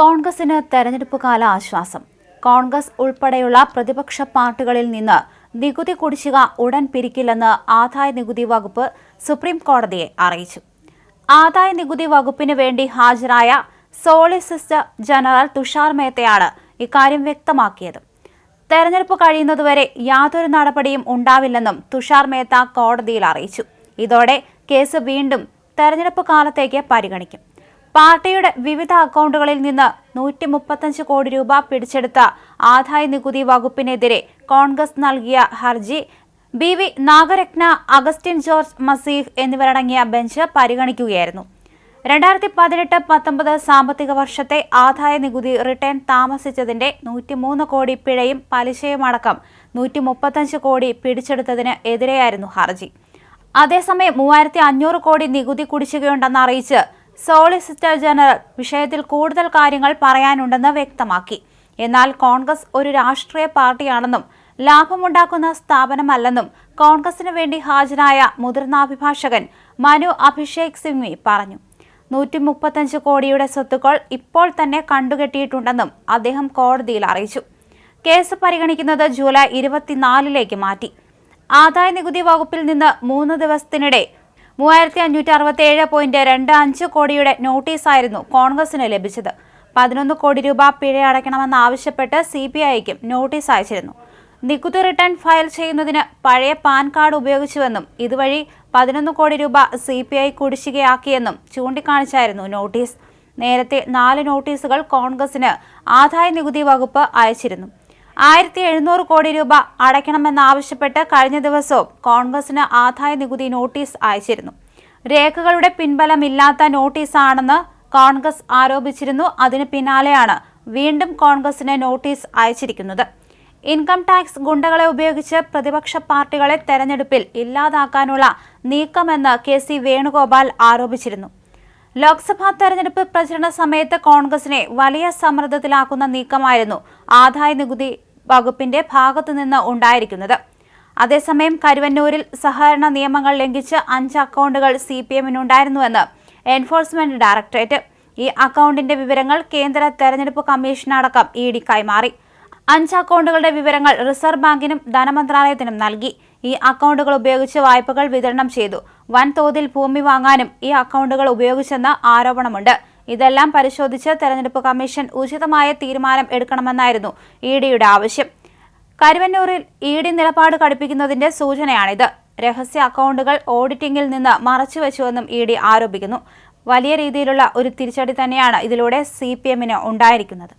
കോൺഗ്രസിന് തെരഞ്ഞെടുപ്പ് കാല ആശ്വാസം. കോൺഗ്രസ് ഉൾപ്പെടെയുള്ള പ്രതിപക്ഷ പാർട്ടികളിൽ നിന്ന് നികുതി കുടിശ്ശിക ഉടൻ പിരിക്കില്ലെന്ന് ആദായ നികുതി വകുപ്പ് സുപ്രീം കോടതിയെ അറിയിച്ചു. ആദായ നികുതി വകുപ്പിന് വേണ്ടി ഹാജരായ സോളിസിറ്റർ ജനറൽ തുഷാർ മേത്തയാണ് ഇക്കാര്യം വ്യക്തമാക്കിയത്. തെരഞ്ഞെടുപ്പ് കഴിയുന്നതുവരെ യാതൊരു നടപടിയും ഉണ്ടാവില്ലെന്നും തുഷാർ മേത്ത കോടതിയിൽ അറിയിച്ചു. ഇതോടെ കേസ് വീണ്ടും തെരഞ്ഞെടുപ്പ് കാലത്തേക്ക് പരിഗണിക്കും. പാർട്ടിയുടെ വിവിധ അക്കൗണ്ടുകളിൽ നിന്ന് നൂറ്റി മുപ്പത്തഞ്ച് കോടി രൂപ പിടിച്ചെടുത്ത ആദായ നികുതി വകുപ്പിനെതിരെ കോൺഗ്രസ് നൽകിയ ഹർജി ബി വി നാഗരത്ന അഗസ്റ്റിൻ ജോർജ് മസീഹ് എന്നിവരടങ്ങിയ ബെഞ്ച് പരിഗണിക്കുകയായിരുന്നു. രണ്ടായിരത്തി പതിനെട്ട് പത്തൊമ്പത് സാമ്പത്തിക വർഷത്തെ ആദായ നികുതി റിട്ടേൺ താമസിച്ചതിന്റെ നൂറ്റിമൂന്ന് കോടി പിഴയും പലിശയുമടക്കം നൂറ്റി മുപ്പത്തഞ്ച് കോടി പിടിച്ചെടുത്തതിന് എതിരെയായിരുന്നു ഹർജി. അതേസമയം മൂവായിരത്തി അഞ്ഞൂറ് കോടി നികുതി കുടിശ്ശികയുണ്ടെന്ന് അറിയിച്ച് സോളിസിറ്റർ ജനറൽ വിഷയത്തിൽ കൂടുതൽ കാര്യങ്ങൾ പറയാനുണ്ടെന്ന് വ്യക്തമാക്കി. എന്നാൽ കോൺഗ്രസ് ഒരു രാഷ്ട്രീയ പാർട്ടിയാണെന്നും ലാഭമുണ്ടാക്കുന്ന സ്ഥാപനമല്ലെന്നും കോൺഗ്രസിന് വേണ്ടി ഹാജരായ മുതിർന്ന അഭിഭാഷകൻ മനു അഭിഷേക് സിംഗ്വി പറഞ്ഞു. നൂറ്റി മുപ്പത്തഞ്ച് കോടിയുടെ സ്വത്തുക്കൾ ഇപ്പോൾ തന്നെ കണ്ടുകെട്ടിയിട്ടുണ്ടെന്നും അദ്ദേഹം കോടതിയിൽ അറിയിച്ചു. കേസ് പരിഗണിക്കുന്നത് ജൂലൈ ഇരുപത്തിനാലിലേക്ക് മാറ്റി. ആദായ നികുതി വകുപ്പിൽ നിന്ന് മൂന്ന് ദിവസത്തിനിടെ മൂവായിരത്തി അഞ്ഞൂറ്റി അറുപത്തി ഏഴ് പോയിന്റ് രണ്ട് അഞ്ച് കോടിയുടെ നോട്ടീസായിരുന്നു കോൺഗ്രസിന് ലഭിച്ചത്. പതിനൊന്ന് കോടി രൂപ പിഴ അടയ്ക്കണമെന്നാവശ്യപ്പെട്ട് സി ബി ഐക്കും നോട്ടീസ് അയച്ചിരുന്നു. നികുതി റിട്ടേൺ ഫയൽ ചെയ്യുന്നതിന് പഴയ പാൻ കാർഡ് ഉപയോഗിച്ചുവെന്നും ഇതുവഴി പതിനൊന്ന് കോടി രൂപ സി പി ഐ കുടിശ്ശികയാക്കിയെന്നും ചൂണ്ടിക്കാണിച്ചായിരുന്നു നോട്ടീസ്. നേരത്തെ നാല് നോട്ടീസുകൾ കോൺഗ്രസിന് ആദായ നികുതി വകുപ്പ് അയച്ചിരുന്നു. ആയിരത്തി എഴുന്നൂറ് കോടി രൂപ അടയ്ക്കണമെന്നാവശ്യപ്പെട്ട് കഴിഞ്ഞ ദിവസവും കോൺഗ്രസിന് ആദായ നികുതി നോട്ടീസ് അയച്ചിരുന്നു. രേഖകളുടെ പിൻബലമില്ലാത്ത നോട്ടീസാണെന്ന് കോൺഗ്രസ് ആരോപിച്ചിരുന്നു. അതിന് പിന്നാലെയാണ് വീണ്ടും കോൺഗ്രസിന് നോട്ടീസ് അയച്ചിരിക്കുന്നത്. ഇൻകം ടാക്സ് ഗുണ്ടകളെ ഉപയോഗിച്ച് പ്രതിപക്ഷ പാർട്ടികളെ തെരഞ്ഞെടുപ്പിൽ ഇല്ലാതാക്കാനുള്ള നീക്കമെന്ന് കെ സി വേണുഗോപാൽ ആരോപിച്ചിരുന്നു. ലോക്സഭാ തെരഞ്ഞെടുപ്പ് പ്രചരണ സമയത്ത് കോൺഗ്രസിനെ വലിയ സമ്മർദ്ദത്തിലാക്കുന്ന നീക്കമായിരുന്നു ആദായ നികുതി വകുപ്പിന്റെ ഭാഗത്തുനിന്ന് ഉണ്ടായിരിക്കുന്നത്. അതേസമയം കരുവന്നൂരിൽ സഹകരണ നിയമങ്ങൾ ലംഘിച്ച് അഞ്ച് അക്കൗണ്ടുകൾ സി പി എമ്മിനുണ്ടായിരുന്നുവെന്ന് എൻഫോഴ്സ്മെന്റ് ഡയറക്ടറേറ്റ്. ഈ അക്കൗണ്ടിന്റെ വിവരങ്ങൾ കേന്ദ്ര തെരഞ്ഞെടുപ്പ് കമ്മീഷനടക്കം ഇ ഡി കൈമാറി. അഞ്ച് അക്കൗണ്ടുകളുടെ വിവരങ്ങൾ റിസർവ് ബാങ്കിനും ധനമന്ത്രാലയത്തിനും നൽകി. ഈ അക്കൗണ്ടുകൾ ഉപയോഗിച്ച് വായ്പകൾ വിതരണം ചെയ്തു. വൻതോതിൽ ഭൂമി വാങ്ങാനും ഈ അക്കൗണ്ടുകൾ ഉപയോഗിച്ചെന്ന് ആരോപണമുണ്ട്. ഇതെല്ലാം പരിശോധിച്ച് തെരഞ്ഞെടുപ്പ് കമ്മീഷൻ ഉചിതമായ തീരുമാനം എടുക്കണമെന്നായിരുന്നു ഇ ഡിയുടെ ആവശ്യം. കരുവന്നൂരിൽ ഇ ഡി നിലപാട് കടുപ്പിക്കുന്നതിന്റെ സൂചനയാണിത്. രഹസ്യ അക്കൗണ്ടുകൾ ഓഡിറ്റിംഗിൽ നിന്ന് മറച്ചുവെച്ചുവെന്നും ഇ ഡി ആരോപിക്കുന്നു. വലിയ രീതിയിലുള്ള ഒരു തിരിച്ചടി തന്നെയാണ് ഇതിലൂടെ സി പി എമ്മിന് ഉണ്ടായിരിക്കുന്നത്.